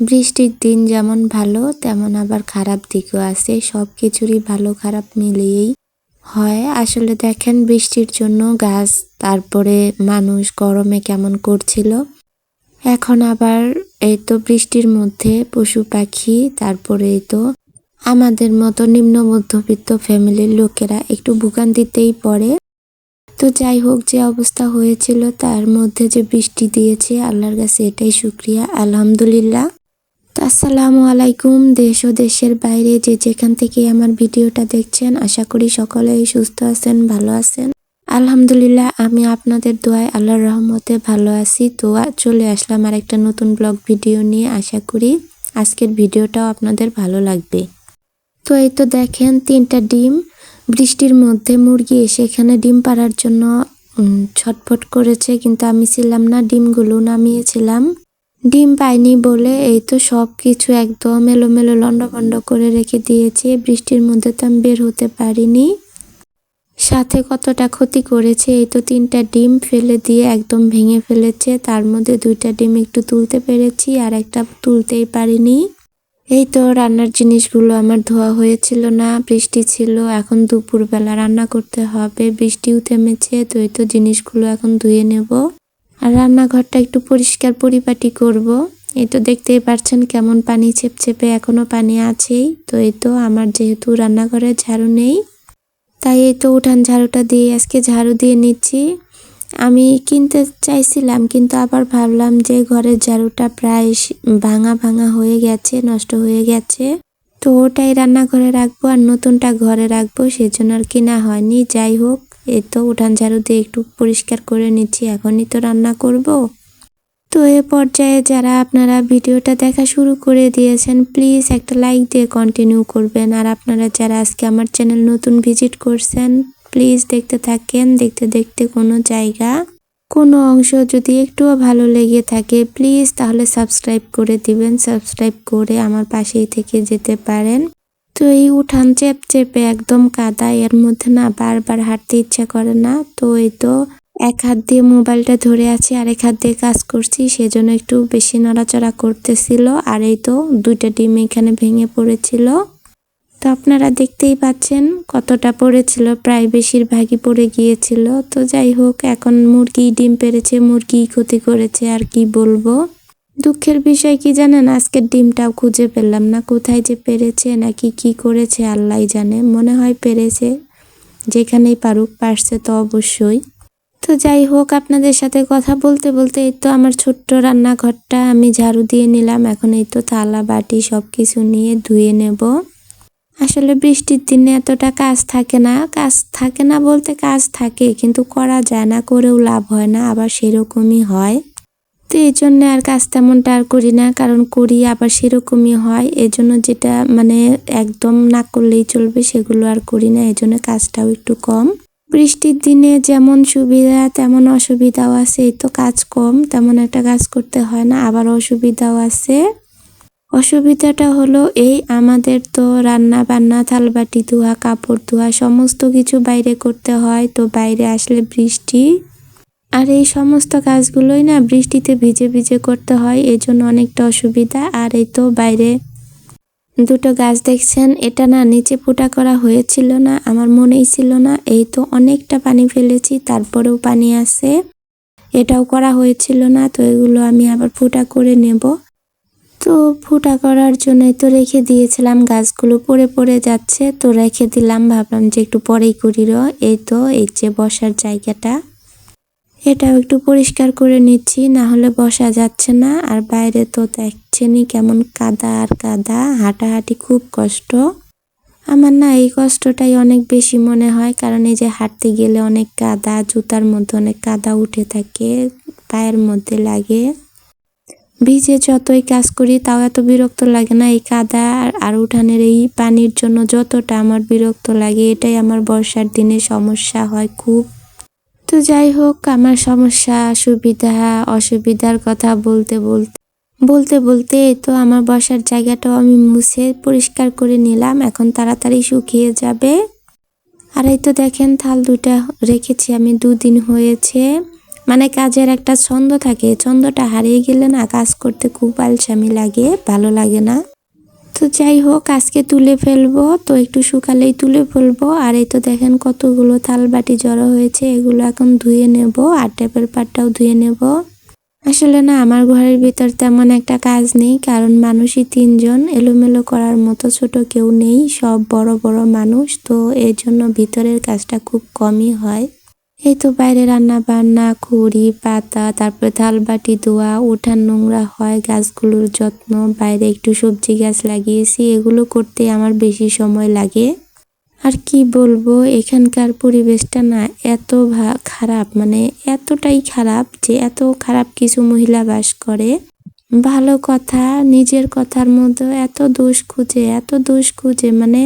বৃষ্টির দিন যেমন ভালো, তেমন আবার খারাপ দিকও আছে। সব কিছুরই ভালো খারাপ মিলিয়েই হয়। আসলে দেখেন, বৃষ্টির জন্য গাছ, তারপরে মানুষ গরমে কেমন করছিল। এখন আবার এই তো বৃষ্টির মধ্যে পশু পাখি, তারপরে তো আমাদের মতো নিম্ন মধ্যবিত্ত ফ্যামিলির লোকেরা একটু ভোগান্তিতেই পড়ে। তো যাই হোক, যে অবস্থা হয়েছিল, তার মধ্যে যে বৃষ্টি দিয়েছে, আল্লাহর কাছে এটাই শুক্রিয়া। আলহামদুলিল্লাহ। আসসালামু আলাইকুম, দেশ ও দেশের বাইরে যে যেখান থেকে আমার ভিডিওটা দেখছেন, আশা করি সকলেই সুস্থ আছেন, ভালো আছেন। আলহামদুলিল্লাহ, আমি আপনাদের দোয়ায় আল্লাহর রহমতে ভালো আছি। তো চলে আসলাম আর একটা নতুন ব্লগ ভিডিও নিয়ে। আশা করি আজকের ভিডিওটাও আপনাদের ভালো লাগবে। তো এই তো দেখেন, তিনটা ডিম। বৃষ্টির মধ্যে মুরগি এসে এখানে ডিম পাড়ার জন্য ছটফট করেছে, কিন্তু আমি ছিলাম না, ডিমগুলো নামিয়েছিলাম। ডিম পাইনি বলে এই তো সব কিছু একদম এলোমেলো লন্ডভন্ড করে রেখে দিয়েছে। বৃষ্টির মধ্যে তো আমি বের হতে পারিনি। সাথে কতটা ক্ষতি করেছে, এই তো তিনটা ডিম ফেলে দিয়ে একদম ভেঙে ফেলেছে। তার মধ্যে দুইটা ডিম একটু তুলতে পেরেছি আর একটা তুলতেই পারিনি। এই তো রান্নার জিনিসগুলো আমার ধোয়া হয়েছিল না, বৃষ্টি ছিল, এখন দুপুরবেলা রান্না করতে হবে। বৃষ্টিও থেমেছে, তো এই তো জিনিসগুলো এখন ধুয়ে নেব। আর রান্নাঘরটা একটু পরিষ্কার পরিপাটি করব। এই তো দেখতেই পাচ্ছেন কেমন পানি ছেপছেপে এখনও পানি আছেই। তো এই তো আমার যেহেতু রান্নাঘরে ঝাড়ু নেই, তাই এই তো উঠান ঝাড়ুটা দিয়ে আজকে ঝাড়ু দিয়ে নিচ্ছি। আমি কিনতে চাইছিলাম, কিন্তু আবার ভাবলাম যে ঘরের ঝাড়ুটা প্রায় ভাঙা ভাঙা হয়ে গেছে, নষ্ট হয়ে গেছে। তো ওটাই রান্নাঘরে রাখব আর নতুনটা ঘরে রাখব, সেজন্য আর কিনা হয়নি। যাই হোক এই তো উঠান ঝাড়ু দিয়ে একটু পরিষ্কার করে নিচ্ছি, এখনই তো রান্না করব। তো এ পর্যায়ে যারা আপনারা ভিডিওটা দেখা শুরু করে দিয়েছেন, প্লিজ একটা লাইক দিয়ে কন্টিনিউ করবেন। আর আপনারা যারা আজকে আমার চ্যানেল নতুন ভিজিট করছেন, প্লিজ দেখতে থাকেন। দেখতে দেখতে কোনো জায়গা, কোনো অংশ যদি একটুও ভালো লেগে থাকে, প্লিজ তাহলে সাবস্ক্রাইব করে দিবেন। সাবস্ক্রাইব করে আমার পাশেই থেকে যেতে পারেন। তো এই উঠান চেপ চেপে একদম কাদা, এর মধ্যে না বারবার হাঁটতে ইচ্ছা করে না। তো এই তো এক হাত দিয়ে মোবাইলটা ধরে আছি আর এক হাত দিয়ে কাজ করছি, সেজন্য একটু বেশি নড়াচড়া করতেছিল। আর এই তো দুইটা ডিম এখানে ভেঙে পড়েছিল। তো আপনারা দেখতেই পাচ্ছেন কতটা পড়েছিল, প্রায় বেশিরভাগই পড়ে গিয়েছিল। তো যাই হোক, এখন মুরগি ডিম পেরেছে মুরগি ক্ষতি করেছে, আর কি বলব? দুঃখের বিষয় কি জানেন? আজকের ডিমটাও খুঁজে পেলাম না। কোথায় যে পেরেছে নাকি কি করেছে আল্লাহ জানে। মনে হয় পেরেছে যেখানেই পারুক, পারছে তো অবশ্যই। তো যাই হোক, আপনাদের সাথে কথা বলতে বলতে এই তো আমার ছোট্ট রান্নাঘরটা আমি ঝাড়ু দিয়ে নিলাম। এখন এই তো থালা, বাটি সব কিছু নিয়ে ধুয়ে নেব। আসলে বৃষ্টির দিনে এতটা কাজ থাকে না। কাজ থাকে না বলতে কাজ থাকে, কিন্তু করা যায় না, করেও লাভ হয় না। আবার সেরকমই হয়। তো এই জন্য আর কাজ তেমনটা আর করি না, কারণ করি আবার সেরকমই হয়। এই জন্য যেটা মানে একদম না করলেই চলবে সেগুলো আর করি না, এই জন্য কাজটাও একটু কম। বৃষ্টির দিনে যেমন সুবিধা, তেমন অসুবিধাও আছে, এই তো কাজ কম, তেমন একটা কাজ করতে হয় না, আবার অসুবিধাও আছে। অসুবিধাটা হলো এই আমাদের তো রান্না বান্না থালবাটি ধোয়া, কাপড় ধোয়া, সমস্ত কিছু বাইরে করতে হয়, তো বাইরে আসলে বৃষ্টি আর এই সমস্ত কাজগুলোই না বৃষ্টিতে ভিজে ভিজে করতে হয় এই জন্য অনেকটা অসুবিধা। আর এই তো বাইরে দুটো গাছ দেখছেন, এটা না নিচে ফুটা করা হয়েছিল না, আমার মনেই ছিল না। এই তো অনেকটা পানি ফেলেছি, তারপরেও পানি আছে। এটাও করা হয়েছিল না, তো এগুলো আমি আবার ফুটা করে নেব। তো ফুটা করার জন্যই তো রেখে দিয়েছিলাম, গাছগুলো পড়ে পড়ে যাচ্ছে, তো রেখে দিলাম, ভাবলাম যে একটু পরেই করি র। এই তো, এই যে বসার জায়গাটা। এটাও একটু পরিষ্কার করে নিচ্ছি, না হলে বসা যাচ্ছে না। আর বাইরে তো দেখছেনই কেমন কাদা আর কাদা, হাঁটাহাঁটি খুব কষ্ট। আমার না এই কষ্টটাই অনেক বেশি মনে হয়, কারণ এই যে হাঁটতে গেলে অনেক কাদা, জুতার মধ্যে অনেক কাদা উঠে থাকে, পায়ের মধ্যে লাগে। ভিজে যতই কাজ করি, তাও এত বিরক্ত লাগে না এই কাদা আর- আর উঠানের এই পানির জন্য যতটা আমার বিরক্ত লাগে, এটাই আমার বর্ষার দিনে সমস্যা হয় খুব। তো যাই হোক, আমার সমস্যা, সুবিধা, অসুবিধার কথা বলতে বলতে বলতে বলতে তো আমার বসার জায়গাটাও আমি মুছে পরিষ্কার করে নিলাম। এখন তাড়াতাড়ি শুকিয়ে যাবে। আর এই তো দেখেন, থাল দুটা রেখেছি আমি, দুদিন হয়েছে। মানে কাজের একটা ছন্দ থাকে ছন্দটা হারিয়ে গেলে না কাজ করতে খুব আলসামি লাগে, ভালো লাগে না। তো যাই হোক, আজকে তুলে ফেলব। তো একটু শুকালেই তুলে ফেলব। আর এই তো দেখেন কতগুলো থালবাটি জড়ো হয়েছে, এগুলো এখন ধুয়ে নেব আর ট্যাপের পাটটাও ধুয়ে নেব। আসলে না, আমার ঘরের ভিতর তেমন একটা কাজ নেই, কারণ মানুষই তিনজন, এলোমেলো করার মতো ছোট কেউ নেই, সব বড় বড় মানুষ। তো এই জন্য ভিতরের কাজটা খুব কমই হয়। এই তো বাইরে রান্না বান্না খড়ি পাতা, তারপরে থালবাটি ধোয়া উঠান নোংরা হয়, গাছগুলোর যত্ন, বাইরে একটু সবজি গাছ লাগিয়েছি, এগুলো করতে আমার বেশি সময় লাগে। আর কি বলব, এখানকার পরিবেশটা না এত খারাপ মানে এতটাই খারাপ যে এত খারাপ কিছু মহিলা বাস করে। ভালো কথা, নিজের কথার মধ্যে এত দোষ খুঁজে, এত দোষ খুঁজে মানে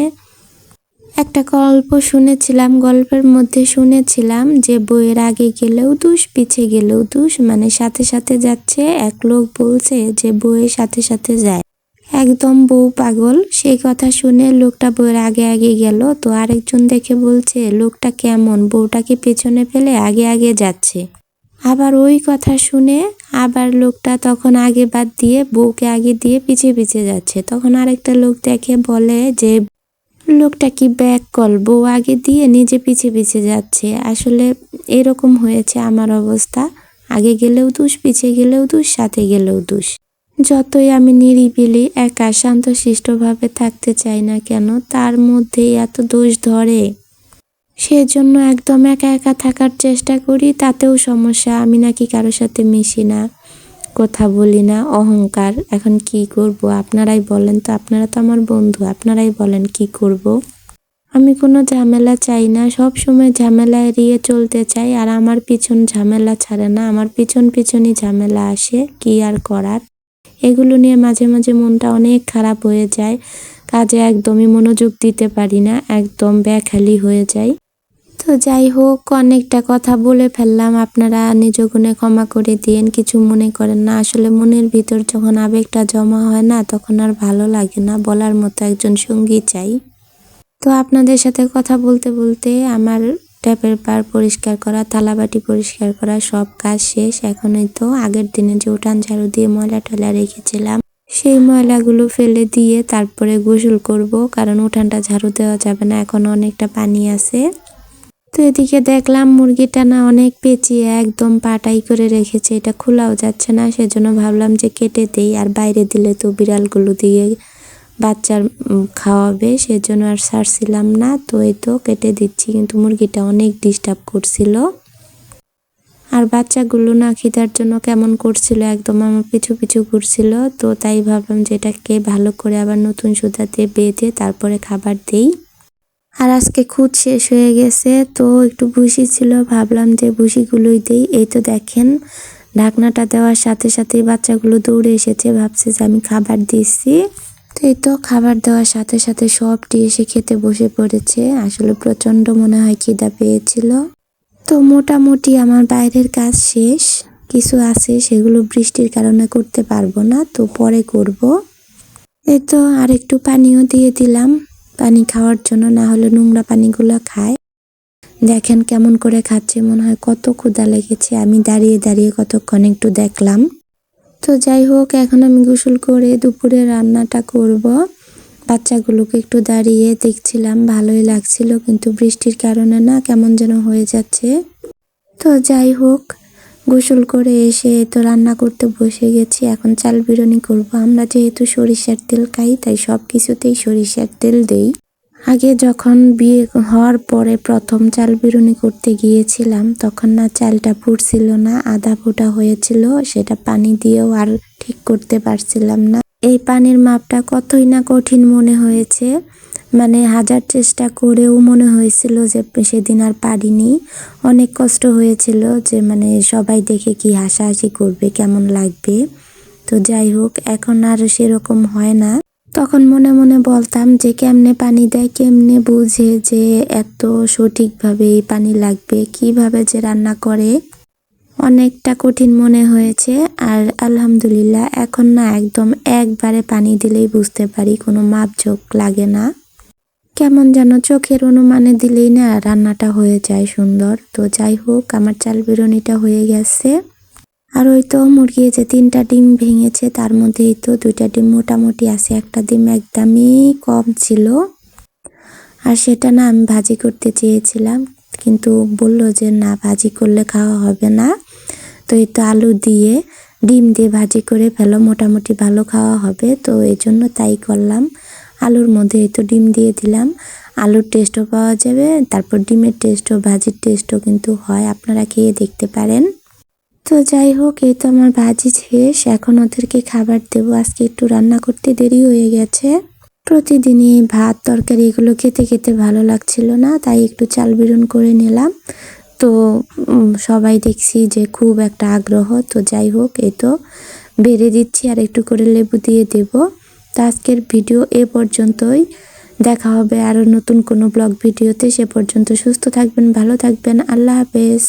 একটা গল্প শুনেছিলাম, গল্পের মধ্যে শুনেছিলাম যে বইয়ের আগে গেলেও দুষ, পিছে গেলেও দুষ মানে সাথে সাথে যাচ্ছে, এক লোক বলছে যে বইয়ের সাথে সাথে যায়। একদম বউ পাগল, সেই কথা শুনে লোকটা বইয়ের আগে আগে গেল, তো আরেকজন দেখে বলছে, লোকটা কেমন? বউটাকে পেছনে ফেলে আগে আগে যাচ্ছে। আবার ওই কথা শুনে আবার লোকটা তখন আগে বাদ দিয়ে, বউকে আগে দিয়ে পিছে পিছে যাচ্ছে। তখন আরেকটা লোক দেখে বলে যে লোকটা কি ব্যাক কল? বউ আগে দিয়ে নিজে পিছে পিছে যাচ্ছে। আসলে এরকম হয়েছে আমার অবস্থা। আগে গেলেও দুষ, পিছে গেলেও দুষ, সাথে গেলেও দুষ। যতই আমি নিরিবিলি, একা শান্ত শান্তশিষ্টভাবে থাকতে চাই না কেন, তার মধ্যেই এত দোষ ধরে। সেজন্য একদম একা একা থাকার চেষ্টা করি, তাতেও সমস্যা। আমি নাকি কারোর সাথে মিশি না। কথা বলি না, অহংকার। এখন কি করব? আপনারাই বলেন তো, আপনারা তো আমার বন্ধু, আপনারাই বলেন কি করব? আমি কোনো ঝামেলা চাই না, সব সময় ঝামেলা এড়িয়ে চলতে চাই, আর আমার পিছন ঝামেলা ছাড়ে না, আমার পিছন পিছনই ঝামেলা আসে, কি আর করার? এগুলো নিয়ে মাঝে মাঝে মনটা অনেক খারাপ হয়ে যায়, কাজে একদমই মনোযোগ দিতে পারি না, একদম ব্যাখালি হয়ে যায় তো যাই হোক, অনেকটা কথা বলে ফেললাম। আপনারা নিজ গুণে ক্ষমা করে দিয়েন, কিছু মনে করেন না। আসলে মনের ভিতর যখন আবেগটা জমা হয় না, তখন আর ভালো লাগে না। বলার মতো একজন সঙ্গী চাই। তো আপনাদের সাথে কথা বলতে বলতে আমার ট্যাপের পার পরিষ্কার করা, থালাবাটি পরিষ্কার করা সব কাজ শেষ। এখনই তো আগের দিনে যে উঠান ঝাড়ু দিয়ে ময়লা টয়লা রেখেছিলাম, সেই ময়লাগুলো ফেলে দিয়ে তারপরে গোসল করব। কারণ উঠানটা ঝাড়ু দেওয়া যাবে না, এখন অনেকটা পানি আছে। তো এদিকে দেখলাম মুরগিটা না অনেক পেঁচিয়ে একদম পাটাই করে রেখেছে। এটা খোলাও যাচ্ছে না, সেজন্য ভাবলাম যে কেটে দেই আর বাইরে দিলে তো বিড়ালগুলো দিয়ে বাচ্চার খাওয়াবে, সেজন্য আর সারছিলাম না। তো এই তো কেটে দিচ্ছি, কিন্তু মুরগিটা অনেক ডিস্টার্ব করছিল। আর বাচ্চাগুলো না খিদার জন্য কেমন করছিল, একদম আমার পিছু পিছু ঘুরছিল। তো তাই ভাবলাম যে এটাকে ভালো করে আবার নতুন সুতাতে বেঁধে তারপরে খাবার দেই। আর আজকে খুদ শেষ হয়ে গেছে, তো একটু ভুসি ছিল, ভাবলাম যে ভুসিগুলোই দেই। এই তো দেখেন, ঢাকনাটা দেওয়ার সাথে সাথে বাচ্চাগুলো দৌড়ে এসেছে, ভাবছে যে আমি খাবার দিচ্ছি। তো এই তো খাবার দেওয়ার সাথে সাথে সবটি এসে খেতে বসে পড়েছে, আসলে প্রচণ্ড মনে হয় খিদা পেয়েছিল। তো মোটামুটি আমার বাইরের কাজ শেষ, কিছু আছে সেগুলো বৃষ্টির কারণে করতে পারব না, তো পরে করব। এই তো আর একটু পানিও দিয়ে দিলাম। পানি খাওয়ার জন্য না হলে নোংরা পানিগুলো খায়। দেখেন কেমন করে খাচ্ছে, মনে হয় কত ক্ষুদা লেগেছে। আমি দাঁড়িয়ে দাঁড়িয়ে কতক্ষণ একটু দেখলাম। তো যাই হোক, এখন আমি গোসল করে দুপুরে রান্নাটা করব। বাচ্চাগুলোকে একটু দাঁড়িয়ে দেখছিলাম, ভালোই লাগছিল, কিন্তু বৃষ্টির কারণে না কেমন যেন হয়ে যাচ্ছে। তো যাই হোক গোসল করে এসে তো রান্না করতে বসে গেছি, এখন চাল বিরিয়ানি করব। আমরা যেহেতু সরিষার তেল খাই, তাই সব কিছুতেই সরিষার তেল দেই। আগে যখন বিয়ে হওয়ার পরে প্রথম চাল বিরুনি করতে গিয়েছিলাম, তখন না চালটা ফুটছিল না, আধা ফোটা হয়েছিল, সেটা পানি দিয়েও আর ঠিক করতে পারছিলাম না। এই পানির মাপটা কতই না কঠিন মনে হয়েছে। মানে হাজার চেষ্টা করেও মনে হয়েছিল যে সেদিন আর পারিনি। অনেক কষ্ট হয়েছিল যে মানে সবাই দেখে কি হাসাহাসি করবে, কেমন লাগবে। তো যাই হোক, এখন আর সেরকম হয় না। তখন মনে মনে বলতাম যে কেমনে পানি দেয়, কেমনে বুঝে যে এত সঠিকভাবে এই পানি লাগবে, কীভাবে যে রান্না করে। অনেকটা কঠিন মনে হয়েছে আর আলহামদুলিল্লাহ এখন না একদম একবারে পানি দিলেই বুঝতে পারি কোনো মাপঝোঁক লাগে না। কেমন যেন চোখের অনুমানে দিলেই না রান্নাটা হয়ে যায় সুন্দর। তো যাই হোক, আমার চাল বিরনিটা হয়ে গেছে। আর ওই তো মুরগি যে তিনটা ডিম ভেঙেছে, তার মধ্যেই তো দুইটা ডিম মোটামুটি আছে। একটা ডিম একদমই কম ছিল। আর সেটা না আমি ভাজি করতে চেয়েছিলাম, কিন্তু বলল যে না, ভাজি করলে খাওয়া হবে না। তো এই তো আলু দিয়ে ডিম দিয়ে ভাজি করে ফেলো, মোটামুটি ভালো খাওয়া হবে। তো এই জন্য তাই করলাম। আলুর মধ্যে এই তো ডিম দিয়ে দিলাম। আলুর টেস্টও পাওয়া যাবে, তারপর ডিমের টেস্টও ভাজির টেস্টও কিন্তু হয়, আপনারা খেয়ে দেখতে পারেন। তো যাই হোক, এই তো আমার ভাজি শেষ। এখন ওদেরকে খাবার দেবো। আজকে একটু রান্না করতে দেরি হয়ে গেছে। প্রতিদিনই ভাত, তরকারি এগুলো খেতে খেতে ভালো লাগছিল না, তাই একটু চাল বিরন করে নিলাম। তো সবাই দেখছি যে খুব একটা আগ্রহ। তো যাই হোক, এই তো বেড়ে দিচ্ছি আর একটু করে লেবু দিয়ে দেব। তো আজকের ভিডিও এ পর্যন্তই। দেখা হবে আরও নতুন কোনো ব্লগ ভিডিওতে। সে পর্যন্ত সুস্থ থাকবেন, ভালো থাকবেন। আল্লাহ হাফেজ।